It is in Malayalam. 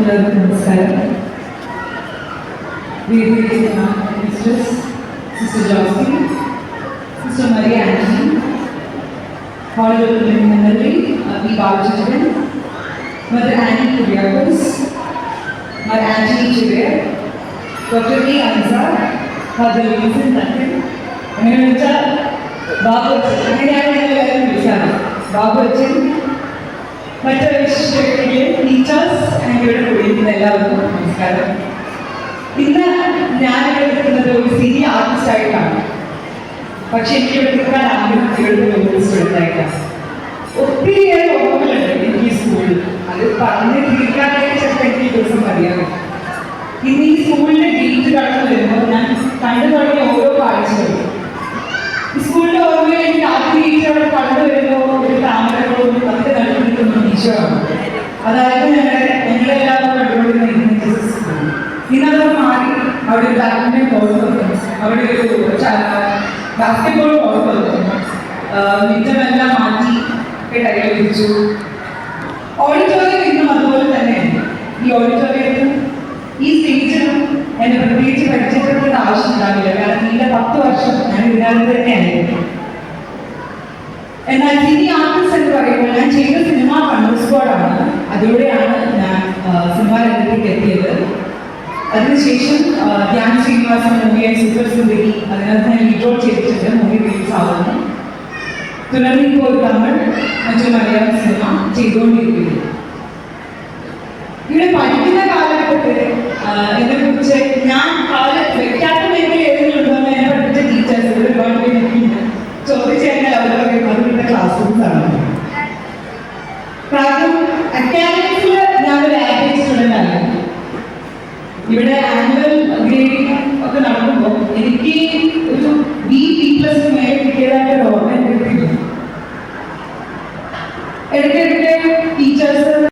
എല്ലാവർക്കും നമസ്കാരം വേദിയിലിരിക്കുന്ന mistress sister Josy sister Maria Antony Hollywood memory P Balachandran mother Annie Kuriakose mother Antony ചിവയർ doctor E Ansa father Vinson Thakkan അങ്ങനെ വിളിച്ചാൽ ബാബു അച്ഛൻ അങ്ങനെയാണ് ഞങ്ങൾ എല്ലാവരും വിളിക്കാറ് ബാബു അച്ഛൻ മറ്റ് വിശിഷ്ട വ്യക്തികളെ ടീച്ചേഴ്സ് എന്നിവരുടെ കൂടിയിരിക്കുന്ന എല്ലാവർക്കും നമസ്കാരം. ഇന്ന് ഞാൻ എടുക്കുന്നത് ഒരു സിനി ആർട്ടിസ്റ്റ് ആയിട്ടാണ്. പക്ഷെ എനിക്ക് എടുക്കാൻ നിൽക്കാൻ ആഗ്രഹം ജീവിതത്തിൽ ഒരു സ്റ്റുഡന്റായിട്ടാണ് ഒത്തിരിയേറെ ഓർമ്മകളുണ്ട് എനിക്ക് ഈ സ്കൂളിൽ അത് പറഞ്ഞ് തീർക്കാനായിട്ട് ചിലപ്പോൾ എനിക്ക് ഈ ദിവസം അറിയാം ഇന്ന് ഈ സ്കൂളിന്റെ ഗേറ്റ് കടന്നു വരുമ്പോൾ ഞാൻ കണ്ടു തുടങ്ങിയ ഓരോ കാഴ്ചകളും. സ്കൂളിന്റെ ഓർമ്മയിൽ എനിക്ക് ഗേറ്റ് അവിടെ കടന്നു വരുമ്പോൾ ഒരു താമരകളും പത്ത് കണ്ടുപിടിക്കുന്ന ടീച്ചറാണ് അതായത് ഞങ്ങളെ ഞങ്ങളെല്ലാവരും ഇന്നത് മാറി അവിടെ ഒരു കോർട്ട് വന്നു അവിടെ ഒരു ബാസ്കറ്റ്ബോൾ കോർട്ട് വന്നു മിറ്റമെല്ലാം മാറ്റി ടൈൽ വിരിച്ചു ഓഡിറ്റോറിയം ഇന്നും അതുപോലെ തന്നെ ഈ ഓഡിറ്റോറിയത്തിൽ ഈ സ്റ്റേജിനും എന്നെ പ്രത്യേകിച്ച് പരിചയപ്പെടുത്തേണ്ട ആവശ്യമുണ്ടാവില്ല കാരണം ഇതിന്റെ പത്ത് വർഷം ഞാൻ ഇതിനകത്ത് തന്നെയായിരുന്നു. എന്നാൽ സിനി ആർട്ടിസ്റ്റ് എന്ന് പറയുമ്പോൾ അതിനുശേഷം ധ്യാൻ ശ്രീനിവാസൻ മൂവിയായ സൂപ്പർ സുന്ദരി അതിനകത്ത് ഞാൻ ലീഡ് റോൾ ചെയ്തിട്ടുണ്ട് മൂവി റിലീസ് ആവുന്നു തുടർന്ന് ഇപ്പോൾ ഒരു തമിഴ് മറ്റൊരു മലയാള സിനിമ ചെയ്തുകൊണ്ടിരിക്കുന്നു. ഇവിടെ പഠിക്കുന്ന കാലഘട്ടത്തിൽ എന്നെ കുറിച്ച് ഞാൻ വളരെ വെക്കാത്ത ഇവിടെ ആനുവൽ ഗ്രേഡിംഗ് ഒക്കെ നടക്കുമ്പോൾ എനിക്ക് ഒരു ബി ബി പ്ലസ് മേലെ കിട്ടിയതായിട്ട് ഒരു ഓർമ്മ എടുത്തിട്ടുണ്ട്